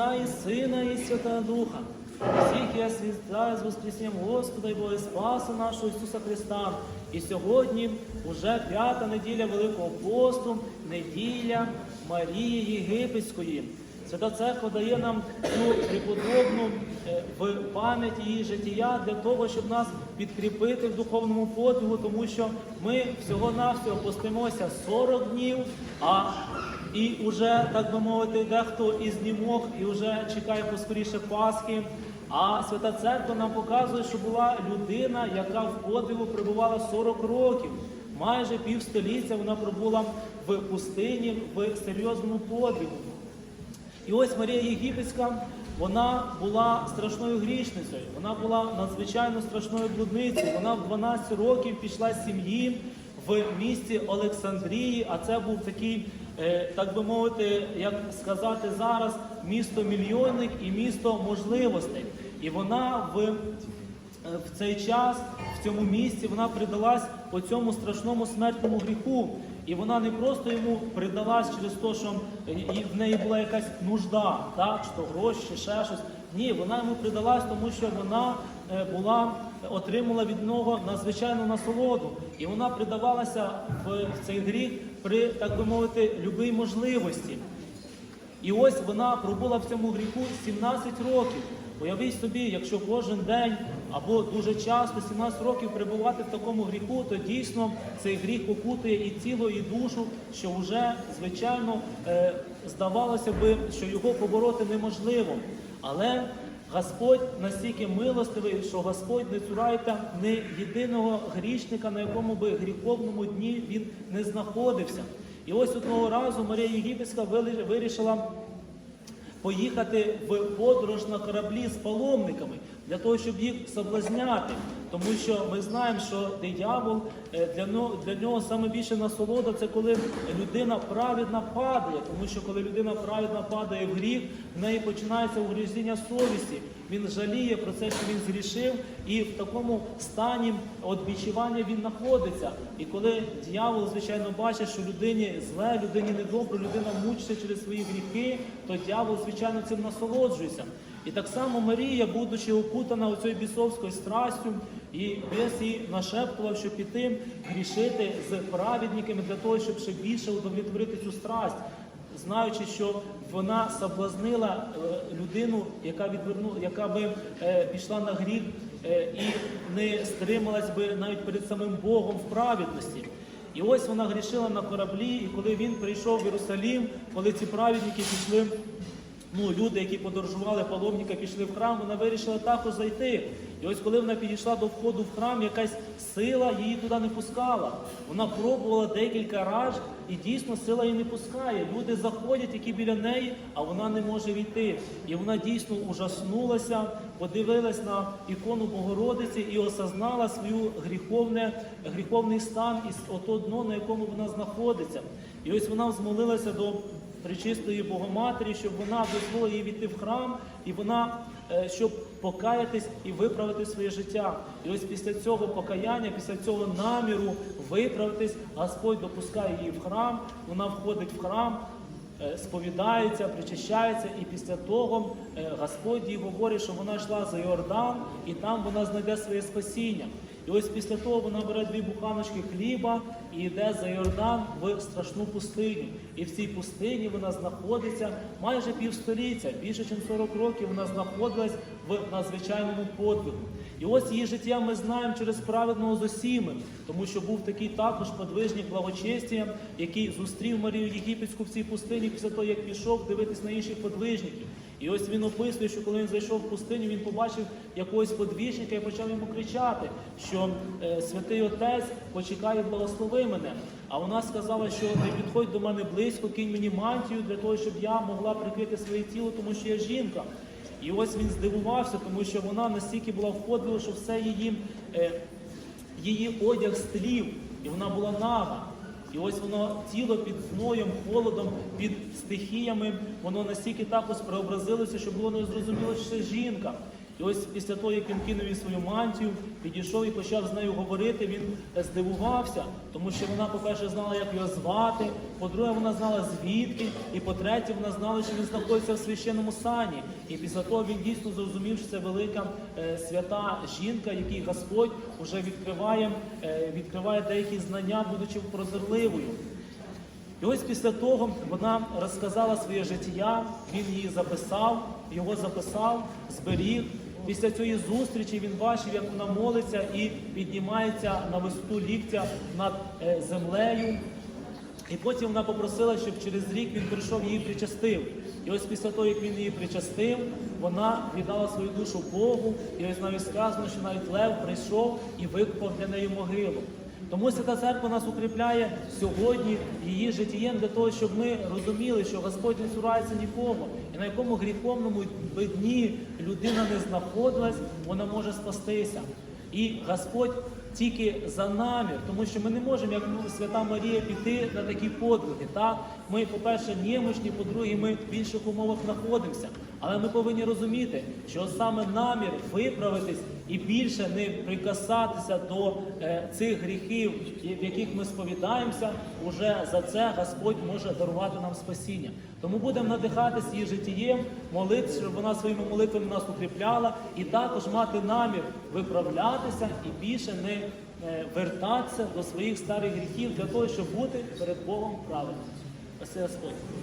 Отця і Сина, і Святого Духа. Всіх я світаю з Воскресінням Господа і Бога Спаса нашого Ісуса Христа. І сьогодні вже п'ята неділя Великого посту, неділя Марії Єгипетської. Свята Церква дає нам цю преподобну е, в пам'ять її життя для того, щоб нас підкріпити в духовному подвигу, тому що ми всього-навсього постимося 40 днів, а і вже, так би мовити, дехто із німох і вже чекає поскоріше Пасхи. А Свята Церква нам показує, що була людина, яка в подвигу перебувала 40 років. Майже півстоліття вона пробула в пустині в серйозному подвигу. І ось Марія Єгипетська, вона була страшною грішницею, вона була надзвичайно страшною блудницею. Вона в 12 років пішла з сім'ї в місті Олександрії, а це був такий, так би мовити, як сказати зараз, місто мільйонник і місто можливостей. І вона в е, в цей час в цьому місці вона придалась по цьому страшному смертному гріху. І вона не просто йому придалась через те, що в неї була якась нужда, так, що гроші, ще щось. Ні, вона йому придалась, тому що вона е, була, отримала від нього надзвичайну насолоду. І вона придавалася в в цей гріх при, так би мовити, любій можливості. І ось вона пробула в цьому гріху 17 років. Уявіть собі, якщо кожен день або дуже часто 17 років перебувати в такому гріху, то дійсно цей гріх окутує і тіло, і душу, що вже, звичайно, е, здавалося би, що його побороти неможливо. Але Господь настільки милостивий, що Господь не цурайте не єдиного грішника, на якому би гріховному дні він не знаходився. І ось одного разу Марія Єгипетська вирішила поїхати в подорож на кораблі з паломниками для того, щоб їх соблазняти. Тому що ми знаємо, що диявол е, для нього, для нього саме більше насолода це коли людина праведна падає. Тому що коли людина праведна падає в гріх, в неї починається угрізіння совісті. Він жаліє про це, що він згрішив, і в такому стані от відчування він знаходиться. І коли дьявол, звичайно, бачить, що людині зле, людині недобре, людина мучиться через свої гріхи, то дьявол, звичайно, цим насолоджується. І так само Марія, будучи окутана оцею бісовською страстю, і весь їй нашептував, щоб піти грішити з праведниками для того, щоб ще більше удовлетворити цю страсть, знаючи, що вона соблазнила е, людину, яка відверну, яка би е, пішла на гріх е, і не стрималась би навіть перед самим Богом в праведності. І ось вона грішила на кораблі, і коли він прийшов в Єрусалім, коли ці праведники пішли ну, люди, які подорожували паломника, пішли в храм, вона вирішила також зайти. І ось коли вона підійшла до входу в храм, якась сила її туди не пускала. Вона пробувала декілька разів, і дійсно сила її не пускає. Люди заходять, які біля неї, а вона не може війти. І вона дійсно ужаснулася, подивилась на ікону Богородиці і осознала свою гріховне, гріховний стан і ото дно, на якому вона знаходиться. І ось вона взмолилася до Пречистої Богоматері, щоб вона дозволила їй війти в храм, і вона, щоб покаятись і виправити своє життя. І ось після цього покаяння, після цього наміру виправитись, Господь допускає її в храм, вона входить в храм, е, сповідається, причащається, і після того е, Господь їй говорить, що вона йшла за Йордан, і там вона знайде своє спасіння. Ось після того вона бере дві буханочки хліба і йде за Йордан в страшну пустиню. І в цій пустині вона знаходиться майже півстоліття, більше ніж 40 років вона знаходилась в надзвичайному подвигу. І ось її життя ми знаємо через праведного Зосіми, тому що був такий також подвижник благочестя, який зустрів Марію Єгипетську в цій пустині після того, як пішов дивитись на інших подвижників. І ось він описує, що коли він зайшов в пустиню, він побачив якогось подвіжника і почав йому кричати, що е, святий отець почекає, благослови мене. А вона сказала, що не підходь до мене близько, кинь мені мантію для того, щоб я могла прикрити своє тіло, тому що я жінка. І ось він здивувався, тому що вона настільки була входила, що все її, е, її одяг стлів, і вона була нага. І ось воно тіло під зноєм, холодом, під стихіями, воно настільки також преобразилося, що було не зрозуміло, що це жінка. І ось після того, як він кинув їй свою мантію, підійшов і почав з нею говорити, він е, здивувався, тому що вона, по-перше, знала, як його звати, по-друге, вона знала звідки, і по-третє, вона знала, що він знаходиться в священному сані. І після того він дійсно зрозумів, що це велика е, свята жінка, якій Господь уже відкриває, е, відкриває деякі знання, будучи прозорливою. І ось після того вона розказала своє життя, він її записав, його записав, зберіг. Після цієї зустрічі він бачив, як вона молиться і піднімається на висоту ліктя над е, землею. І потім вона попросила, щоб через рік він прийшов її причастив. І ось після того, як він її причастив, вона віддала свою душу Богу. І ось навіть сказано, що навіть Лев прийшов і викопав для неї могилу. Тому Свята Церква нас укріпляє сьогодні її життєм для того, щоб ми розуміли, що Господь не цурається нікого, і на якому гріховному дні людина не знаходилась, вона може спастися. І Господь тільки за намір, тому що ми не можемо, як свята Марія, піти на такі подвиги. Так? Ми, по-перше, немощні, по-друге, ми в інших умовах знаходимося. Але ми повинні розуміти, що саме намір виправитись і більше не прикасатися до е, цих гріхів, в яких ми сповідаємося, уже за це Господь може дарувати нам спасіння. Тому будемо надихатися її життєм, молитися, щоб вона своїми молитвами нас укріпляла, і також мати намір виправлятися і більше не е, вертатися до своїх старих гріхів для того, щоб бути перед Богом правильним. Спаси Господь.